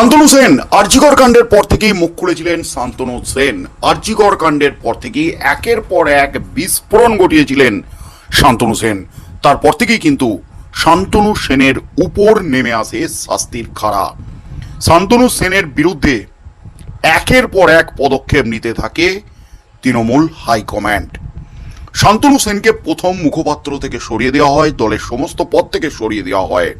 শান্তনু সেন, আরজিকর কাণ্ডের পর থেকেই মুখ খুলেছিলেন শান্তনু সেন। আরজিকর কাণ্ডের পর থেকেই একের পর এক বিস্ফোরণ ঘটিয়েছিলেন শান্তনু সেন। তারপর থেকেই কিন্তু শান্তনু সেনের উপর নেমে আসে শাস্তির খাড়া। শান্তনু সেনের বিরুদ্ধে একের পর এক পদক্ষেপ নিতে থাকে তৃণমূল হাইকমান্ড। শান্তনু সেনকে প্রথম মুখপাত্র থেকে সরিয়ে দেওয়া হয়, দলের সমস্ত পদ থেকে সরিয়ে দেওয়া হয়।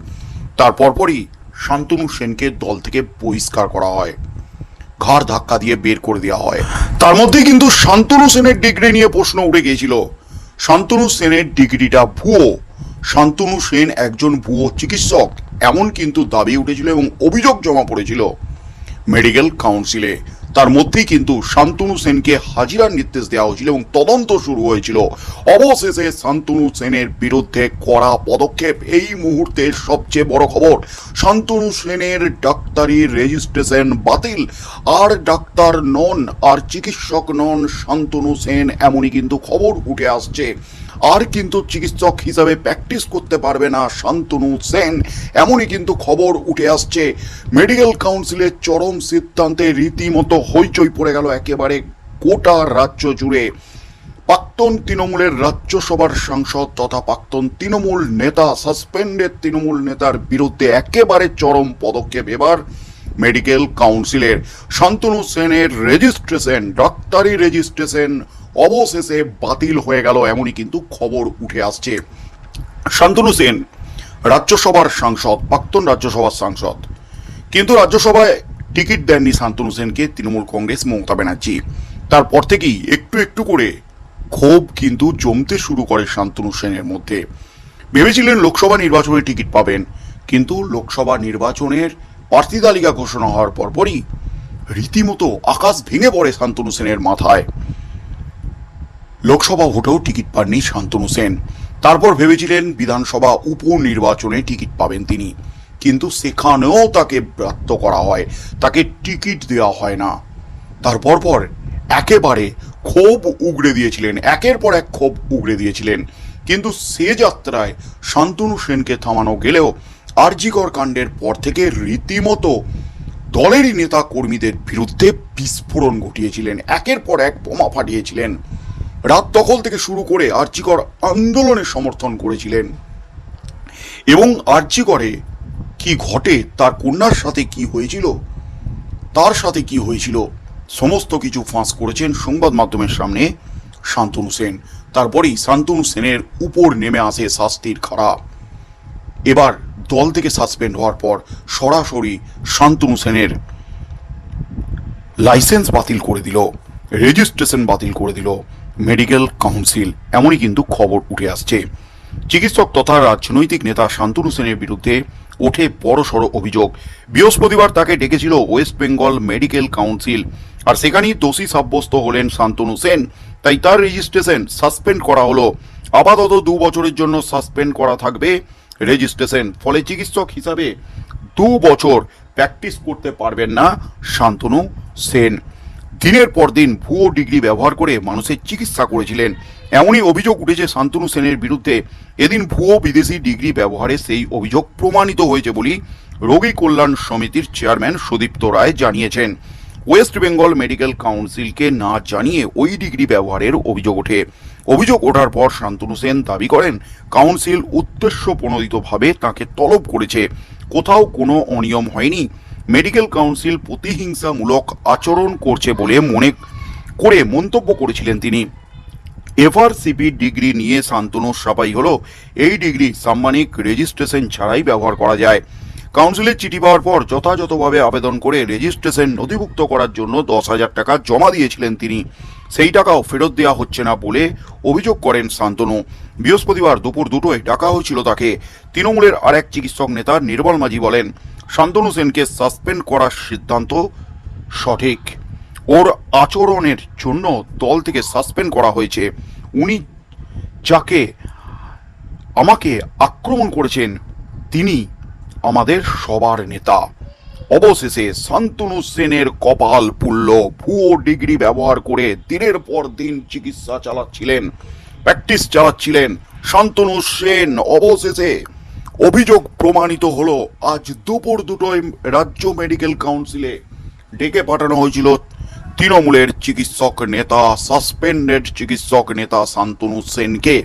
তার পরপরই শান্তনু সেনকে দল থেকে বহিষ্কার করা হয়। ঘাড় ধাক্কা দিয়ে বের করে দেওয়া হয়। তার মধ্যে কিন্তু শান্তনু সেনের ডিগ্রি নিয়ে প্রশ্ন উঠে গিয়েছিল। শান্তনু সেনের ডিগ্রিটা ভুয়ো। শান্তনু সেন একজন ভুয়ো চিকিৎসক, এমন কিন্তু দাবি উঠেছিল এবং অভিযোগ জমা পড়েছিল। মেডিকেল কাউন্সিলে তার মধ্যেই কিন্তু শান্তনু সেনকে হাজিরার নির্দেশ দেওয়া হয়েছিল এবং তদন্ত শুরু হয়েছিল। অবশেষে শান্তনু সেনের বিরুদ্ধে করা পদক্ষেপ। এই মুহূর্তের সবচেয়ে বড় খবর, শান্তনু সেনের ডাক্তারি রেজিস্ট্রেশন বাতিল। আর ডাক্তার নন, আর চিকিৎসক নন শান্তনু সেন, এমনই কিন্তু খবর উঠে আসছে। আর কিন্তু চিকিৎসক হিসাবে প্র্যাকটিস করতে পারবে না শান্তনু সেন। এমনই কিন্তু খবর উঠে আসছে। মেডিকেল কাউন্সিলের চরম সিদ্ধান্তে রীতিমতো হইচই পড়ে গেল একেবারে গোটা রাজ্য জুড়ে। প্রাক্তন তৃণমূলের রাজ্যসভার সাংসদ তথা প্রাক্তন তৃণমূল নেতা, সাসপেন্ডেড তৃণমূল নেতার বিরুদ্ধে একেবারে চরম পদক্ষেপ এবার মেডিকেল কাউন্সিলের। শান্তনু সেনের রেজিস্ট্রেশন ডাক্তারি রেজিস্ট্রেশন অবশেষে বাতিল হয়ে গেল এমনই কিন্তু খবর উঠে আসছে। শান্তনু সেন, রাজ্যসভার সাংসদ, প্রাক্তন রাজ্যসভার সাংসদ। কিন্তু রাজ্যসভায় টিকিট দেননি শান্তনু সেনকে তৃণমূল কংগ্রেস মমতা ব্যানার্জি। তারপর থেকেই একটু একটু করে ক্ষোভ কিন্তু জমতে শুরু করে শান্তনু সেনের মধ্যে। ভেবেছিলেন লোকসভা নির্বাচনে টিকিট পাবেন, কিন্তু লোকসভা নির্বাচনের প্রার্থী তালিকা ঘোষণা হওয়ার পরপরই রীতিমতো আকাশ ভেঙে পড়ে শান্তনু সেনের মাথায়। লোকসভা ভোটেও টিকিট পাননি শান্তনু সেন। তারপর ভেবেছিলেন বিধানসভা উপনির্বাচনে টিকিট পাবেন তিনি। কিন্তু সেখানেও তাকে ব্রাত্য করা হয়। তাকে টিকিট দেওয়া হয় না। তারপর পর একেবারে ক্ষোভ উগড়ে দিয়েছিলেন। একের পর এক ক্ষোভ উগড়ে দিয়েছিলেন। কিন্তু সে যাত্রায় শান্তনু সেনকে থামানো গেলেও আরজিকর কাণ্ডের পর থেকে রীতিমতো দলেরই নেতা কর্মীদের বিরুদ্ধে বিস্ফোরণ ঘটিয়েছিলেন। একের পর এক বোমা ফাটিয়েছিলেন। রাত দখল থেকে শুরু করে আর্চিকর আন্দোলনের সমর্থন করেছিলেন। এবং আর্চিকরে কি ঘটে, তার কন্যার সাথে কি হয়েছিল, তার সাথে কি হয়েছিল, সমস্ত কিছু ফাঁস করেছেন সংবাদ মাধ্যমের সামনে শান্তনু সেন। তারপরেই শান্তনু সেনের উপর নেমে আসে শাস্তির খারাপ এবার দল থেকে সাসপেন্ড হওয়ার পর সরাসরি শান্তনু সেনের লাইসেন্স বাতিল করে দিল, রেজিস্ট্রেশন বাতিল করে দিল। Medical council. এমনই কিন্তু খবর উঠে আসছে। চিকিৎসক তথা রাজনৈতিক নেতা শান্তনু সেনের বিরুদ্ধে ওঠে বড়সড় অভিযোগ। বৃহস্পতিবার তাকে ডেকেছিল ওয়েস্ট বেঙ্গল মেডিকেল কাউন্সিল। আর সেখানেই দোষী সাব্যস্ত হলেন শান্তনু সেন। তাই তার রেজিস্ট্রেশন সাসপেন্ড করা হলো। আপাতত দু বছরের জন্য সাসপেন্ড করা থাকবে রেজিস্ট্রেশন। ফলে চিকিৎসক হিসাবে দু বছর প্র্যাকটিস করতে পারবেন না শান্তনু সেন। দিনের পর দিন ভুয়ো ডিগ্রি ব্যবহার করে মানুষের চিকিৎসা করেছিলেন। এমনই অভিযোগ উঠেছে শান্তনু সেনের বিরুদ্ধে। এদিন ভুয়ো বিদেশি ডিগ্রি ব্যবহারে সেই অভিযোগ প্রমাণিত হয়েছে বলে রোগী কল্যাণ সমিতির চেয়ারম্যান সুদীপ্ত রায় জানিয়েছেন। ওয়েস্ট বেঙ্গল মেডিকেল কাউন্সিলকে না জানিয়ে ওই ডিগ্রি ব্যবহারের অভিযোগ ওঠে। অভিযোগ ওঠার পর শান্তনু সেন দাবি করেন, কাউন্সিল উদ্দেশ্য প্রণোদিতভাবে তাকে তলব করেছে। কোথাও কোনো অনিয়ম হয়নি। মেডিকেল কাউন্সিল প্রতিহিংসামূলক আচরণ করছে বলে মনে করে মন্তব্য করেছিলেন তিনি। এফআরসিপি ডিগ্রি নিয়ে শান্তনু সাপাই হলো, এই ডিগ্রি সাম্মানিক রেজিস্ট্রেশন ছাড়াই ব্যবহার করা যায়। কাউন্সিলের চিঠি পাওয়ার পর যথাযথভাবে আবেদন করে রেজিস্ট্রেশন নথিভুক্ত করার জন্য দশ হাজার টাকা জমা দিয়েছিলেন তিনি। সেই টাকাও ফেরত দেওয়া হচ্ছে না বলে অভিযোগ করেন শান্তনু। বৃহস্পতিবার দুপুর দুটোয় ডাকা হয়েছিল তাকে। তৃণমূলের আরেক চিকিৎসক নেতা নির্মল মাঝি বলেন শান্তনু সেনকে সাসপেন্ড করার সিদ্ধান্ত সঠিক। ওর আচরণের জন্য দল থেকে সাসপেন্ড করা হয়েছে। উনি যাকে আমাকে আক্রমণ করেছেন, তিনি আমাদের সবার নেতা। অবশেষে শান্তনু সেনের কপাল পুল্ল ভুয়ো ডিগ্রি ব্যবহার করে দিনের পর দিন চিকিৎসা চালাচ্ছিলেন প্র্যাকটিস চালাচ্ছিলেন শান্তনু সেন। অবশেষে অভিযোগ প্রমাণিত হলো, আজ দুপুর দুটোয় রাজ্য মেডিকেল কাউন্সিলে ডেকে পাঠানো হয়েছিল তৃণমূলের চিকিৎসক নেতা, সাসপেন্ডেড চিকিৎসক নেতা শান্তনু সেনকে।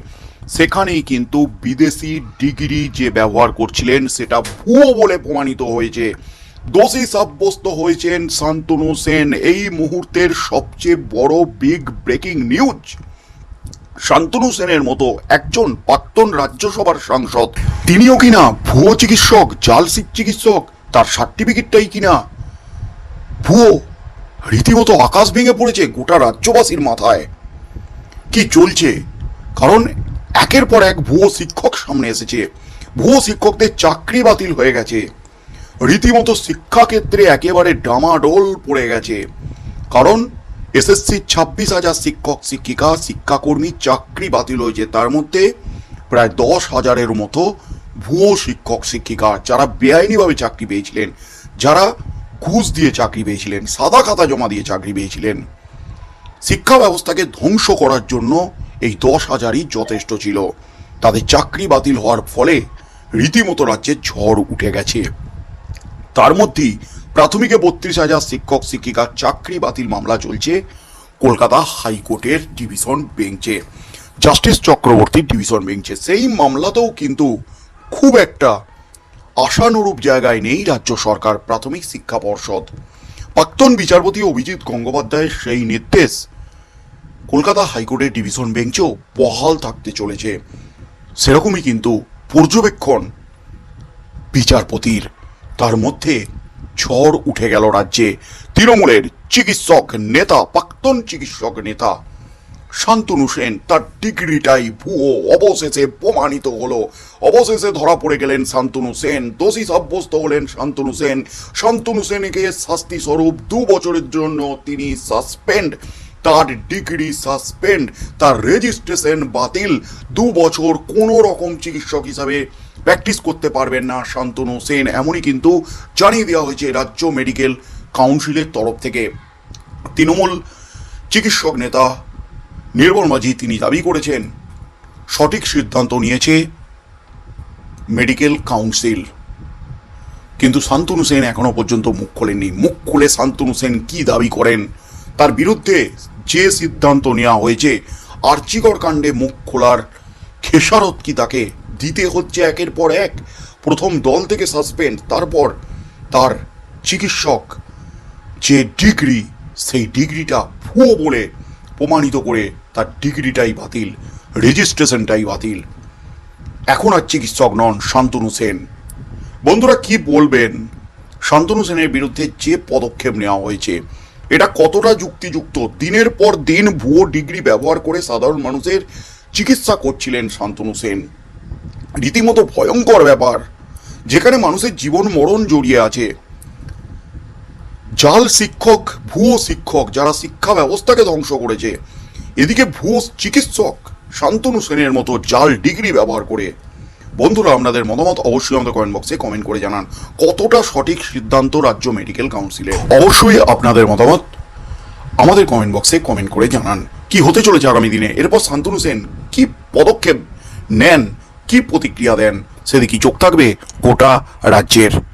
সেখানেই কিন্তু বিদেশি ডিগ্রি যে ব্যবহার করছিলেন, সেটা ভুয়ো বলে প্রমাণিত হয়েছে। দোষী সাব্যস্ত হয়েছেন শান্তনু সেন। এই মুহূর্তের সবচেয়ে বড় বিগ ব্রেকিং নিউজ শান্তনু সেনের মতো একজন প্রাক্তন রাজ্যসভার সাংসদ। তিনিও কিনা ভুয়ো চিকিৎসক জাল চিকিৎসক, তার সার্টিফিকেটটাই কিনা? ভুয়ো, রীতিমতো আকাশ ভেঙে পড়েছে গোটা রাজ্যবাসীর মাথায়। কি চলছে? কারণ একের পর এক ভুয়ো শিক্ষক সামনে এসেছে। ভুয়ো শিক্ষকদের চাকরি বাতিল হয়ে গেছে। রীতিমতো শিক্ষাক্ষেত্রে একেবারে ডামাডোল পড়ে গেছে। কারণ এসএসসি ছাব্বিশ হাজার শিক্ষক, শিক্ষিকা, শিক্ষাকর্মী চাকরি বাতিল হয়েছে। তার মধ্যে প্রায় দশ হাজারের মতো ভুয়ো শিক্ষক, শিক্ষিকা যারা বেআইনিভাবে চাকরি পেয়েছিলেন, যারা ঘুষ দিয়ে চাকরি পেয়েছিলেন, সাদা খাতা জমা দিয়ে চাকরি পেয়েছিলেন। শিক্ষা ব্যবস্থাকে ধ্বংস করার জন্য এই দশ হাজারই যথেষ্ট ছিল। তাদের চাকরি বাতিল হওয়ার ফলে রীতিমতো রাজ্যে ঝড় উঠে গেছে। তার মধ্যেই প্রাথমিকে বত্রিশ হাজার শিক্ষক, শিক্ষিকার চাকরি বাতিল মামলা চলছে কলকাতা হাইকোর্টের ডিভিশন বেঞ্চে। জাস্টিস চক্রবর্তীর ডিভিশন বেঞ্চে। সেই মামলাতেও কিন্তু খুব একটা আশানুরূপ জায়গায় নেই রাজ্য সরকার প্রাথমিক শিক্ষা পর্ষদ। প্রাক্তন বিচারপতি অভিজিৎ গঙ্গোপাধ্যায়ের সেই নির্দেশ কলকাতা হাইকোর্টের ডিভিশন বেঞ্চেও বহাল থাকতে চলেছে। সেরকমই কিন্তু পর্যবেক্ষণ বিচারপতির। তার মধ্যে ঝড় উঠে গেল রাজ্যে। তৃণমূলের চিকিৎসক নেতা, প্রাক্তন চিকিৎসক নেতা শান্তনু সেন, তার ডিগ্রিটাই ভুয়ো, অবশেষে প্রমাণিত হলো। অবশেষে ধরা পড়ে গেলেন শান্তনু সেন, দোষী সাব্যস্ত হলেন শান্তনু সেন। শান্তনু সেনকে শাস্তি স্বরূপ দু বছরের জন্য তিনি সাসপেন্ড, তার ডিগ্রি সাসপেন্ড, তার রেজিস্ট্রেশন বাতিল। দু বছর কোনো রকম চিকিৎসক হিসাবে প্র্যাকটিস করতে পারবেন না, শান্তনু সেন। এমনই কিন্তু জানিয়ে দেওয়া হয়েছে রাজ্য মেডিকেল কাউন্সিলের তরফ থেকে। তৃণমূল চিকিৎসক নেতা নির্মল মাঝি তিনি দাবি করেছেন, সঠিক সিদ্ধান্ত নিয়েছে মেডিকেল কাউন্সিল। কিন্তু শান্তনু সেন এখনও পর্যন্ত মুখ খোলেননি। মুখ খুলে শান্তনু সেন কী দাবি করেন? তার বিরুদ্ধে যে সিদ্ধান্ত নেওয়া হয়েছে আর্চিকর কাণ্ডে মুখ খোলার খেসারত কি তাকে দিতে হচ্ছে একের পর এক। প্রথম দল থেকে সাসপেন্ড, তারপর তার চিকিৎসক যে ডিগ্রি, সেই ডিগ্রিটা ভুয়ো বলে প্রমাণিত করে তার ডিগ্রিটাই বাতিল, রেজিস্ট্রেশনটাই বাতিল। এখন আর চিকিৎসক নন শান্তনু সেন। বন্ধুরা, কি বলবেন? শান্তনু সেনের বিরুদ্ধে যে পদক্ষেপ নেওয়া হয়েছে, এটা কতটা যুক্তিযুক্ত? দিনের পর দিন ভুয়ো ডিগ্রি ব্যবহার করে সাধারণ মানুষের চিকিৎসা করছিলেন শান্তনু সেন। রীতিমতো ভয়ঙ্কর ব্যাপার, যেখানে মানুষের জীবন মরণ জড়িয়ে আছে। জাল শিক্ষক, ভুয়ো শিক্ষক, যারা শিক্ষা ব্যবস্থাকে ধ্বংস করেছে, এদিকে ভুয়ো চিকিৎসক, শান্তনু সেনের মতো জাল ডিগ্রি ব্যবহার করে। বন্ধুরা, আপনাদের মতামত অবশ্যই আমাদের কমেন্ট বক্সে কমেন্ট করে জানান, কতটা সঠিক সিদ্ধান্ত রাজ্য মেডিকেল কাউন্সিলে? অবশ্যই আপনাদের মতামত আমাদের কমেন্ট বক্সে কমেন্ট করে জানান। কি হতে চলেছে আগামী দিনে? এরপর শান্তনু সেন কি পদক্ষেপ নেন? কি প্রতিক্রিয়া দেন? সেদিকে চোখ থাকবে? গোটা রাজ্যের